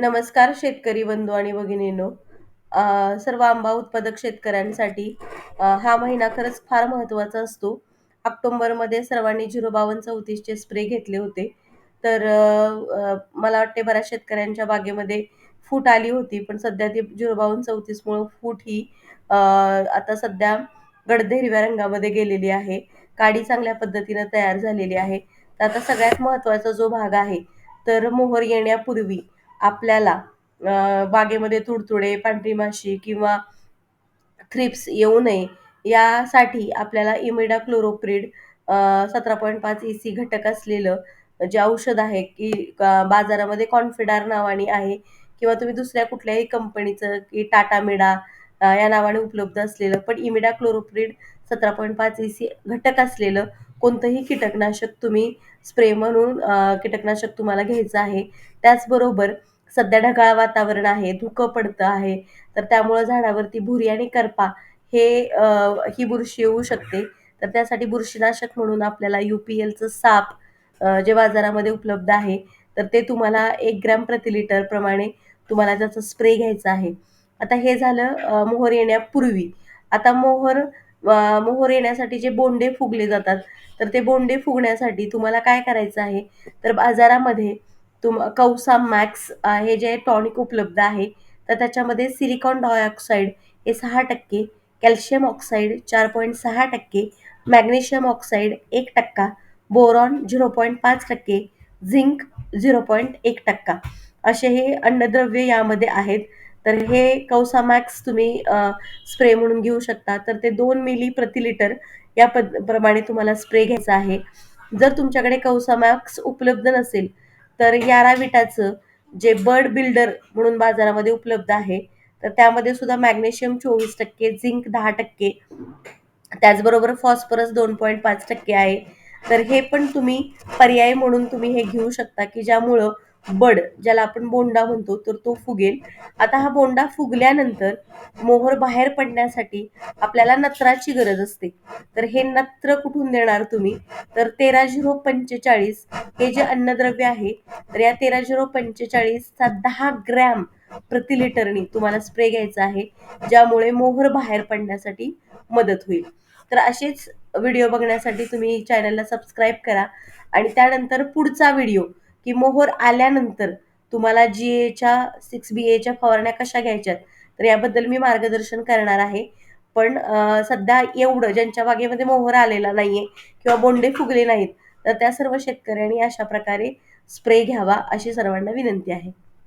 नमस्कार शेतकरी बंधू आणि भगिनींनो. सर्व आंबा उत्पादक शेतकऱ्यांसाठी हा महिना खरंच फार महत्त्वाचा असतो. ऑक्टोंबरमध्ये सर्वांनी झिरो बावन्न चौतीसचे स्प्रे घेतले होते. तर मला वाटते बऱ्याच शेतकऱ्यांच्या बागेमध्ये फूट आली होती पण सध्या ती झिरो बावन्न चौतीसमुळं फूट ही आता सध्या गडद हिरव्या रंगामध्ये गेलेली आहे. काडी चांगल्या पद्धतीनं तयार झालेली आहे. तर आता सगळ्यात महत्त्वाचा जो भाग आहे तर मोहर येण्यापूर्वी आपल्याला बागेमध्ये तुडतुडे पांढरी माशी किंवा थ्रिप्स येऊ नये यासाठी आपल्याला इमिडा क्लोरोप्रिड सतरा पॉईंट पाच ई सी घटक असलेलं जे औषध आहे की बाजारामध्ये कॉन्फिडार नावाने आहे किंवा तुम्ही दुसऱ्या कुठल्याही कंपनीचं की टाटा मिडा या नावाने उपलब्ध असलेलं पण इमिडा क्लोरोप्रिड सतरा पॉईंट पाच ई सी घटक असलेलं कोणतंही कीटकनाशक तुम्ही स्प्रे म्हणून कीटकनाशक तुम्हाला घ्यायचं आहे. त्याचबरोबर सध्या ढगाळ वातावरण आहे धुकं पडतं आहे तर त्यामुळं झाडावरती भुरी आणि करपा हे ही बुरशी येऊ शकते. तर त्यासाठी बुरशीनाशक म्हणून आपल्याला यू पी एलचं साप जे बाजारामध्ये उपलब्ध आहे तर ते तुम्हाला एक ग्रॅम प्रति लिटर प्रमाणे तुम्हाला त्याचा स्प्रे घ्यायचा आहे. आता हे झालं मोहर येण्यापूर्वी. आता मोहर मोहर येण्यासाठी जे बोंडे फुगले जातात तर ते बोंडे फुगण्यासाठी तुम्हाला काय करायचं आहे? तर बाजारामध्ये तुम कौसा मॅक्स हे जे टॉनिक उपलब्ध आहे तर त्याच्यामध्ये सिलिकॉन डायऑक्साईड हे सहा टक्के कॅल्शियम ऑक्साईड चार पॉईंट सहा टक्के मॅग्नेशियम ऑक्साईड एक टक्का बोरॉन झिरो पॉईंट पाच टक्के झिंक झिरो पॉईंट एक टक्का. असे हे अन्नद्रव्य यामध्ये आहेत. तर हे कौसा मॅक्स तुम्ही स्प्रे म्हणून घेऊ शकता. तर ते दोन मिली प्रति लिटर या पद प्रमाणे तुम्हाला स्प्रे घ्यायचा आहे. जर तुमच्याकडे कौसा मॅक्स उपलब्ध नसेल तर याराविटाचं जे बर्ड बिल्डर म्हणून बाजारामध्ये उपलब्ध आहे तर त्यामध्ये सुद्धा मॅग्नेशियम चोवीस टक्के झिंक दहा टक्के त्याचबरोबर फॉस्फरस दोन पॉईंट पाच टक्के आहे. तर हे पण तुम्ही पर्याय म्हणून तुम्ही हे घेऊ शकता की ज्यामुळं बड ज्याला आपण बोंडा म्हणतो तर तो फुगेल. आता हा बोंडा फुगल्यानंतर मोहर बाहेर पडण्यासाठी आपल्याला नत्राची गरज असते. तर हे नत्र कुठून देणार तुम्ही? तर तेरा झिरो पंचेचाळीस हे जे अन्नद्रव्य आहे तर या तेरा झिरो पंचेचाळीसचा दहा ग्रॅम प्रति लिटरनी तुम्हाला स्प्रे घ्यायचा आहे ज्यामुळे मोहर बाहेर पडण्यासाठी मदत होईल. तर असेच व्हिडिओ बघण्यासाठी तुम्ही चॅनलला सबस्क्राईब करा. आणि त्यानंतर पुढचा व्हिडिओ की मोहोर आल्यानंतर तुम्हाला जी एच्या सिक्स बी एच्या फवारण्या कशा घ्यायच्यात तर याबद्दल मी मार्गदर्शन करणार आहे. पण सध्या एवढं ज्यांच्या बागेमध्ये मोहर आलेला नाहीये किंवा बोंडे फुगले नाहीत तर त्या सर्व शेतकऱ्यांनी अशा प्रकारे स्प्रे घ्यावा अशी सर्वांना विनंती आहे.